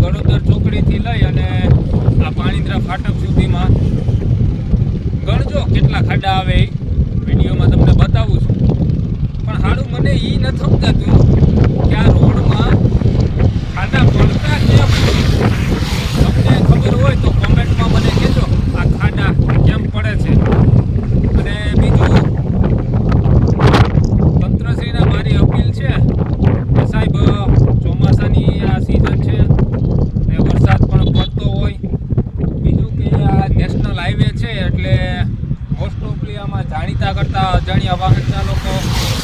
ગણોદર ચોકડીથી લઈ અને આ પાણીદ્રા ફાટક સુધીમાં ગણજો કેટલા ખાડા આવે વિડીયોમાં તમને બતાવું છું. પણ હાડું મને એ નથી સમજાતું કરતાં અજાણ્યા વાહન ચાલકો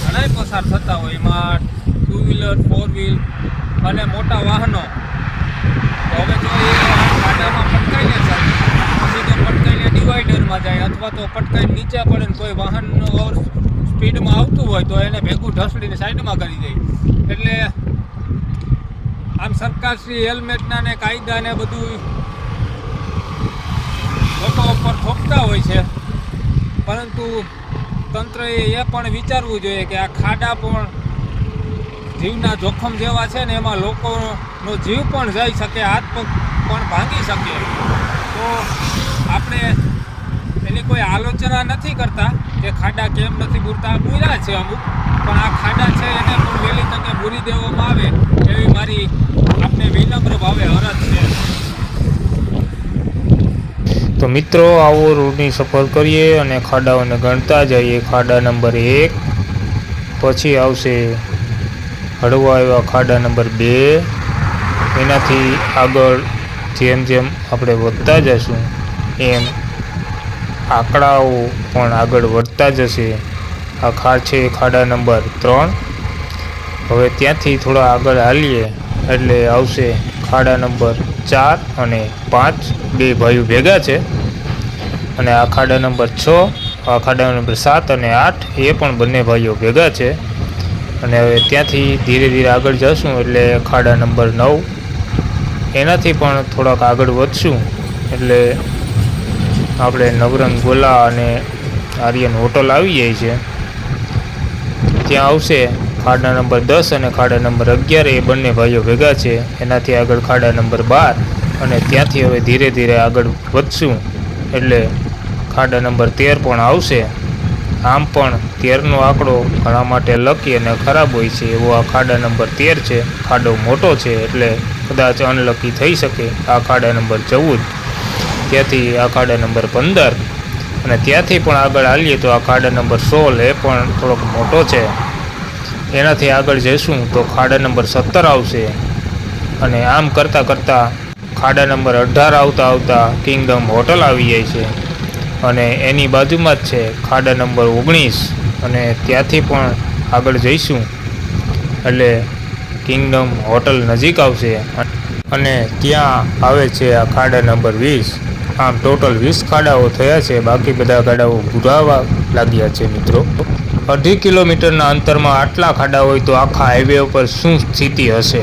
ઘણાય પસાર થતા હોય. એમાં ટુ વ્હીલર ફોર વ્હીલ અને મોટા વાહનો. હવે જો એ વાહન ખાડામાં પટકાઈ લે સાહેબ પછી તો પટકાઈને ડિવાઈડરમાં જાય અથવા તો પટકાઈને નીચે પડે ને કોઈ વાહન ઓવર સ્પીડમાં આવતું હોય તો એને ભેગું ઢસડીને સાઈડમાં કરી દે. એટલે આમ સરકારશ્રી હેલ્મેટના ને કાયદા ને બધું લોકો ઉપર થોપતા હોય છે. પરંતુ તંત્રએ એ પણ વિચારવું જોઈએ કે આ ખાડા પણ જીવના જોખમ જેવા છે ને એમાં લોકોનો જીવ પણ જઈ શકે, હાથ પગ પણ ભાંગી શકે. તો આપણે એની કોઈ આલોચના નથી કરતા કે ખાડા કેમ નથી પૂરતા. પૂર્યા છે અમુક, પણ આ ખાડા છે એને પણ વહેલી તકે પૂરી દેવામાં આવે એવી મારી આપને વિનમ્ર ભાવે અરજ છે. તો મિત્રો, આવો રોડની સફર કરીએ અને ખાડાઓને ગણતા જઈએ. ખાડા નંબર એક, પછી આવશે હળવા એવા ખાડા નંબર બે. એનાથી આગળ જેમ જેમ આપણે વધતા જશું, એમ આંકડાઓ પણ આગળ વધતા જશે. આ ખાડ છે ખાડા નંબર ત્રણ. હવે ત્યાંથી થોડા આગળ હાલીએ, એટલે આવશે ખાડા નંબર ચાર અને પાંચ બે ભાઈઓ ભેગા છે. અને આ ખાડા નંબર છ, આ ખાડા નંબર સાત અને આઠ, એ પણ બંને ભાઈઓ ભેગા છે. અને હવે ત્યાંથી ધીરે ધીરે આગળ જશું એટલે ખાડા નંબર નવ. એનાથી પણ થોડાક આગળ વધશું એટલે આપણે નવરંગ ગોલા અને આર્યન હોટલ આવી જાય છે. ત્યાં આવશે ખાડા નંબર દસ અને ખાડા નંબર અગિયાર એ બંને ભાઈઓ ભેગા છે. એનાથી આગળ ખાડા નંબર બાર અને ત્યાંથી હવે ધીરે ધીરે આગળ વધશું. એટલે ખાડા નંબર તેર પણ આવશે. આમ પણ તેરનો આંકડો ઘણા માટે લકી અને ખરાબ હોય છે. એવો આ ખાડા નંબર તેર છે. ખાડો મોટો છે એટલે કદાચ અનલકી થઈ શકે. આ ખાડા નંબર ચૌદ. ત્યાંથી આ ખાડા નંબર પંદર. અને ત્યાંથી પણ આગળ હાલીએ તો આ ખાડા નંબર સોળ એ પણ થોડોક મોટો છે. એનાથી આગળ જઈશું તો ખાડા નંબર સત્તર આવશે. અને આમ કરતાં કરતાં ખાડા નંબર અઢાર આવતા આવતા કિંગડમ હોટલ આવી જાય છે. અને એની બાજુમાં જ છે ખાડા નંબર ઓગણીસ. અને ત્યાંથી પણ આગળ જઈશું. એટલે કિંગડમ હોટલ નજીક આવશે. અને ત્યાં આવે છે આ ખાડા નંબર વીસ. આમ ટોટલ વીસ ખાડાઓ થયા છે. બાકી બધા ખાડાઓ ભૂરાવા લાગ્યા છે મિત્રો. અઢી કિલોમીટરના અંતરમાં આટલા ખાડા હોય તો આખા હાઈવે ઉપર શું સ્થિતિ હશે?